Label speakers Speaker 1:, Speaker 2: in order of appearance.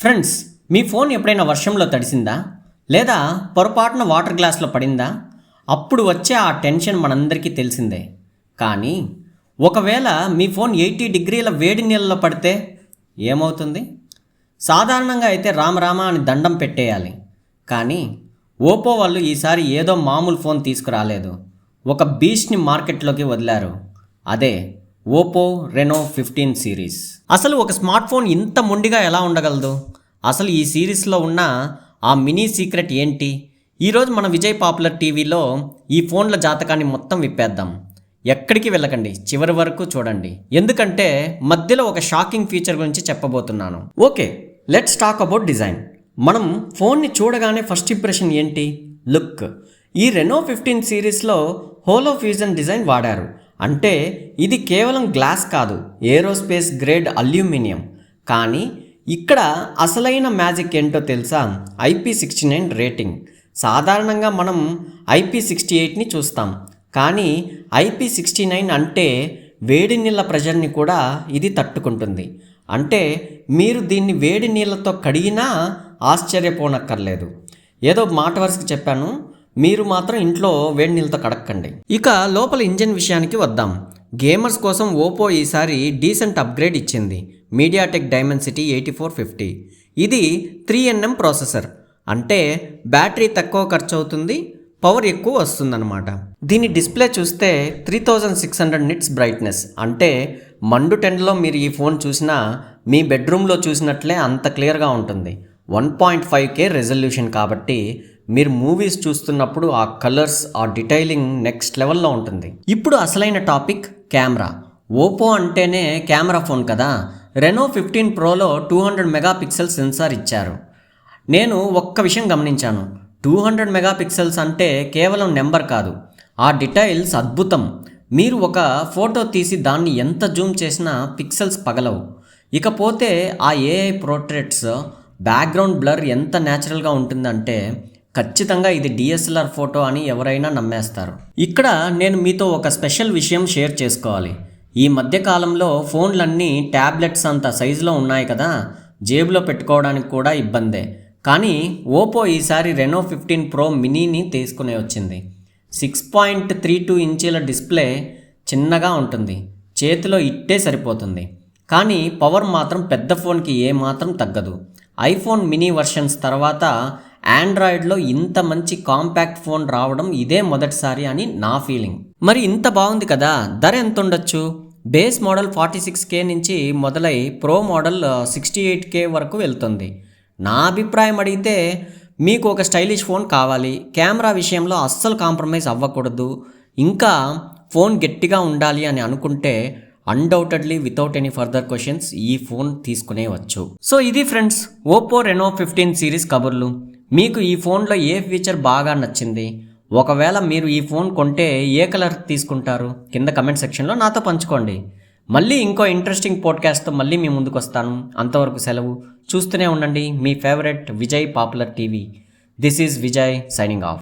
Speaker 1: Friends మీ phone ఎప్పుడైనా వర్షంలో తడిసిందా? లేదా పొరపాటున వాటర్ గ్లాస్లో పడిందా? అప్పుడు వచ్చే ఆ టెన్షన్ మనందరికీ తెలిసిందే. కానీ ఒకవేళ మీ ఫోన్ ఎయిటీ డిగ్రీల వేడి నీళ్ళలో పడితే ఏమవుతుంది? సాధారణంగా అయితే రామరామ అని దండం పెట్టేయాలి. కానీ ఓపో వాళ్ళు ఈసారి ఏదో మామూలు ఫోన్ తీసుకురాలేదు. ఒక బీచ్ని మార్కెట్లోకి వదిలారు. అదే ఓపో రెనో ఫిఫ్టీన్ సిరీస్ అసలు ఒక స్మార్ట్ ఫోన్ ఇంత మొండిగా ఎలా ఉండగలదు? అసలు ఈ సిరీస్లో ఉన్న ఆ మినీ సీక్రెట్ ఏంటి? ఈరోజు మన విజయ్ పాపులర్ టీవీలో ఈ ఫోన్ల జాతకాన్ని మొత్తం విప్పేద్దాం. ఎక్కడికి వెళ్ళకండి చివరి వరకు చూడండి. ఎందుకంటే మధ్యలో ఒక షాకింగ్ ఫీచర్ గురించి చెప్పబోతున్నాను. Okay let's talk about design. మనం ఫోన్ని చూడగానే ఫస్ట్ ఇంప్రెషన్ ఏంటి? లుక్. ఈ రెనో ఫిఫ్టీన్ సిరీస్లో హోలో ఫ్యూజన్ డిజైన్ వాడారు. అంటే ఇది కేవలం గ్లాస్ కాదు ఏరోస్పేస్ గ్రేడ్ అల్యూమినియం. కానీ ఇక్కడ అసలైన మ్యాజిక్ ఏంటో తెలుసా? IP sixty nine rating. సాధారణంగా మనం ఐపీ సిక్స్టీ ఎయిట్ని చూస్తాం. కానీ ఐపీ సిక్స్టీ నైన్ అంటే వేడి నీళ్ళ ప్రెషర్ని కూడా ఇది తట్టుకుంటుంది. అంటే మీరు దీన్ని వేడి నీళ్ళతో కడిగినా ఆశ్చర్యపోనక్కర్లేదు. ఏదో మాట వరుసకి చెప్పాను. మీరు మాత్రం ఇంట్లో వేడి నీళ్ళతో కడక్కండి. ఇక లోపల ఇంజిన్ విషయానికి వద్దాం. గేమర్స్ కోసం ఓపో ఈసారి డీసెంట్ అప్గ్రేడ్ ఇచ్చింది. MediaTek Dimensity eighty four fifty. ఇది త్రీ ఎన్ఎం ప్రాసెసర్. అంటే బ్యాటరీ తక్కువ ఖర్చు అవుతుంది పవర్ ఎక్కువ వస్తుందన్నమాట. దీని డిస్ప్లే చూస్తే three thousand six hundred nits brightness. అంటే మండు టెండ్లో మీరు ఈ ఫోన్ చూసినా మీ బెడ్రూమ్లో చూసినట్లే అంత క్లియర్గా ఉంటుంది. One point five K resolution కాబట్టి మీరు మూవీస్ చూస్తున్నప్పుడు ఆ కలర్స్ ఆ డిటైలింగ్ నెక్స్ట్ లెవెల్లో ఉంటుంది. ఇప్పుడు అసలైన టాపిక్ కెమెరా ఓపో అంటేనే కెమెరా ఫోన్ కదా. రెనో ఫిఫ్టీన్ ప్రోలో టూ హండ్రెడ్ మెగాపిక్సెల్ సెన్సార్ ఇచ్చారు. నేను ఒక్క విషయం గమనించాను. టూ హండ్రెడ్ మెగాపిక్సెల్స్ అంటే కేవలం నెంబర్ కాదు. ఆ డిటైల్స్ అద్భుతం. మీరు ఒక ఫోటో తీసి దాన్ని ఎంత జూమ్ చేసినా పిక్సెల్స్ పగలవు. ఇకపోతే ఆ ఏఐ పోర్ట్రేట్స్ బ్యాక్గ్రౌండ్ బ్లర్ ఎంత న్యాచురల్గా ఉంటుందంటే ఖచ్చితంగా ఇది డిఎస్ఎల్ఆర్ ఫోటో అని ఎవరైనా నమ్మేస్తారు. ఇక్కడ నేను మీతో ఒక స్పెషల్ విషయం షేర్ చేసుకోవాలి. ఈ మధ్య కాలంలో ఫోన్లన్నీ ట్యాబ్లెట్స్ అంత సైజులో ఉన్నాయి కదా జేబులో పెట్టుకోవడానికి కూడా ఇబ్బందే. కానీ ఓపో ఈసారి రెనో ఫిఫ్టీన్ ప్రో మినీని తీసుకునే వచ్చింది. సిక్స్ పాయింట్ త్రీ టూ ఇంచీల డిస్ప్లే చిన్నగా ఉంటుంది. చేతిలో ఇట్టే సరిపోతుంది. కానీ పవర్ మాత్రం పెద్ద ఫోన్కి ఏమాత్రం తగ్గదు. ఐఫోన్ మినీ వర్షన్స్ తర్వాత ఆండ్రాయిడ్లో ఇంత మంచి కాంపాక్ట్ ఫోన్ రావడం ఇదే మొదటిసారి అని నా ఫీలింగ్ మరి ఇంత బాగుంది కదా ధర ఎంత ఉండొచ్చు base model forty six K నుంచి మొదలై pro model sixty eight K వరకు వెళ్తుంది. నా అభిప్రాయం అడిగితే మీకు ఒక స్టైలిష్ ఫోన్ కావాలి. కెమెరా విషయంలో అస్సలు కాంప్రమైజ్ అవ్వకూడదు. ఇంకా ఫోన్ గట్టిగా ఉండాలి అని అనుకుంటే undoubtedly without any further questions ఈ ఫోన్ తీసుకునేవచ్చు సో ఇది friends Oppo Reno fifteen series కబుర్లు. మీకు ఈ ఫోన్లో ఏ ఫీచర్ బాగా నచ్చింది? ఒకవేళ మీరు ఈ ఫోన్ కొంటే ఏ కలర్ తీసుకుంటారు? కింద కమెంట్ సెక్షన్లో నాతో పంచుకోండి. మళ్ళీ ఇంకో ఇంట్రెస్టింగ్ పోడ్కాస్ట్తో మళ్ళీ మీ ముందుకు వస్తాను అంతవరకు సెలవు. చూస్తూనే ఉండండి మీ favourite Vijay popular TV. This is Vijay signing off.